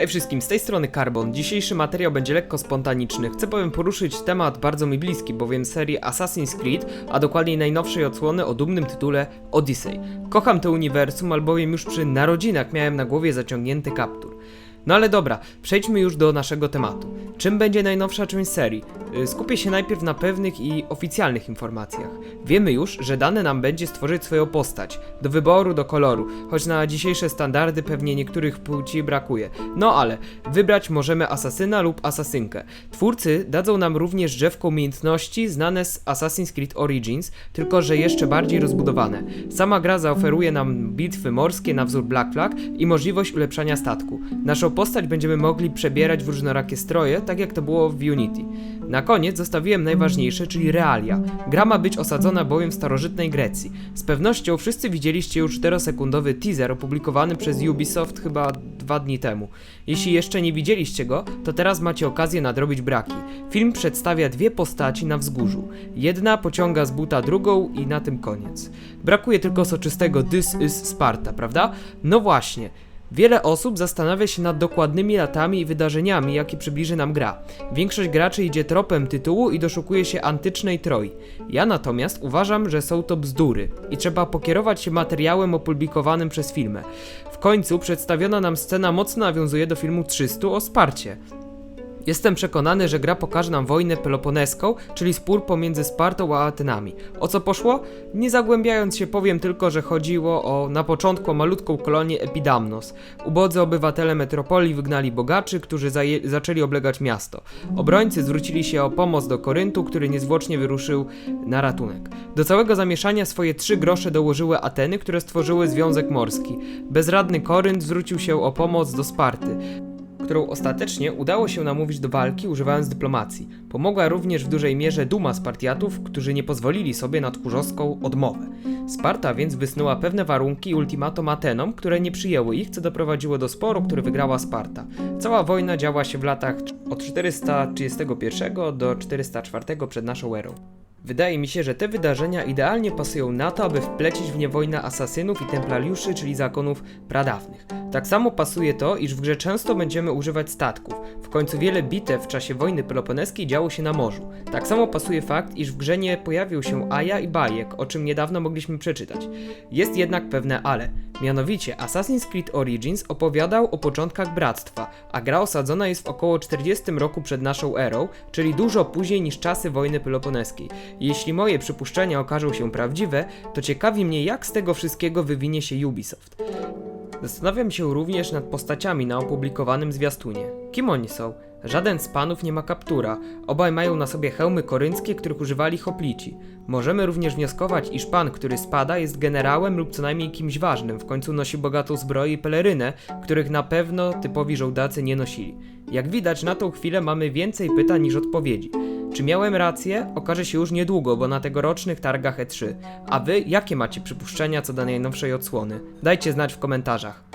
Hej wszystkim, z tej strony Carbon. Dzisiejszy materiał będzie lekko spontaniczny. Chcę bowiem poruszyć temat bardzo mi bliski, bowiem serii Assassin's Creed, a dokładniej najnowszej odsłony o dumnym tytule Odyssey. Kocham to uniwersum, albowiem już przy narodzinach miałem na głowie zaciągnięty kaptur. No ale dobra, przejdźmy już do naszego tematu. Czym będzie najnowsza część serii? Y, Skupię się najpierw na pewnych i oficjalnych informacjach. Wiemy już, że dane nam będzie stworzyć swoją postać, do wyboru, do koloru, choć na dzisiejsze standardy pewnie niektórych płci brakuje. No ale wybrać możemy asasyna lub asasynkę. Twórcy dadzą nam również drzewko umiejętności znane z Assassin's Creed Origins, tylko że jeszcze bardziej rozbudowane. Sama gra zaoferuje nam bitwy morskie na wzór Black Flag i możliwość ulepszania statku. Naszą postać będziemy mogli przebierać w różnorakie stroje, tak jak to było w Unity. Na koniec zostawiłem najważniejsze, czyli realia. Gra ma być osadzona bowiem w starożytnej Grecji. Z pewnością wszyscy widzieliście już 4-sekundowy teaser opublikowany przez Ubisoft chyba dwa dni temu. Jeśli jeszcze nie widzieliście go, to teraz macie okazję nadrobić braki. Film przedstawia dwie postaci na wzgórzu. Jedna pociąga z buta drugą i na tym koniec. Brakuje tylko soczystego This is Sparta, prawda? No właśnie. Wiele osób zastanawia się nad dokładnymi latami i wydarzeniami, jakie przybliży nam gra. Większość graczy idzie tropem tytułu i doszukuje się antycznej Troi. Ja natomiast uważam, że są to bzdury i trzeba pokierować się materiałem opublikowanym przez filmę. W końcu przedstawiona nam scena mocno nawiązuje do filmu 300 o Sparcie. Jestem przekonany, że gra pokaże nam wojnę peloponeską, czyli spór pomiędzy Spartą a Atenami. O co poszło? Nie zagłębiając się powiem tylko, że chodziło o na początku malutką kolonię Epidamnos. Ubodzy obywatele metropolii wygnali bogaczy, którzy zaczęli oblegać miasto. Obrońcy zwrócili się o pomoc do Koryntu, który niezwłocznie wyruszył na ratunek. Do całego zamieszania swoje trzy grosze dołożyły Ateny, które stworzyły Związek Morski. Bezradny Korynt zwrócił się o pomoc do Sparty którą ostatecznie udało się namówić do walki używając dyplomacji. Pomogła również w dużej mierze duma Spartiatów, którzy nie pozwolili sobie na tchórzowską odmowę. Sparta więc wysnuła pewne warunki i ultimatum Atenom, które nie przyjęły ich, co doprowadziło do sporu, który wygrała Sparta. Cała wojna działa się w latach od 431 do 404 przed naszą erą. Wydaje mi się, że te wydarzenia idealnie pasują na to, aby wplecić w nie wojnę asasynów i templariuszy, czyli zakonów pradawnych. Tak samo pasuje to, iż w grze często będziemy używać statków. W końcu wiele bitew w czasie wojny peloponeskiej działo się na morzu. Tak samo pasuje fakt, iż w grze nie pojawił się Aja i Bajek, o czym niedawno mogliśmy przeczytać. Jest jednak pewne ale. Mianowicie Assassin's Creed Origins opowiadał o początkach bractwa, a gra osadzona jest w około 40 roku przed naszą erą, czyli dużo później niż czasy wojny peloponeskiej. Jeśli moje przypuszczenia okażą się prawdziwe, to ciekawi mnie jak z tego wszystkiego wywinie się Ubisoft. Zastanawiam się również nad postaciami na opublikowanym zwiastunie. Kim oni są? Żaden z panów nie ma kaptura. Obaj mają na sobie hełmy korynckie, których używali hoplici. Możemy również wnioskować, iż pan, który spada, jest generałem lub co najmniej kimś ważnym. W końcu nosi bogatą zbroję i pelerynę, których na pewno typowi żołdacy nie nosili. Jak widać, na tą chwilę mamy więcej pytań niż odpowiedzi. Czy miałem rację? Okaże się już niedługo, bo na tegorocznych targach E3. A wy, jakie macie przypuszczenia co do najnowszej odsłony? Dajcie znać w komentarzach.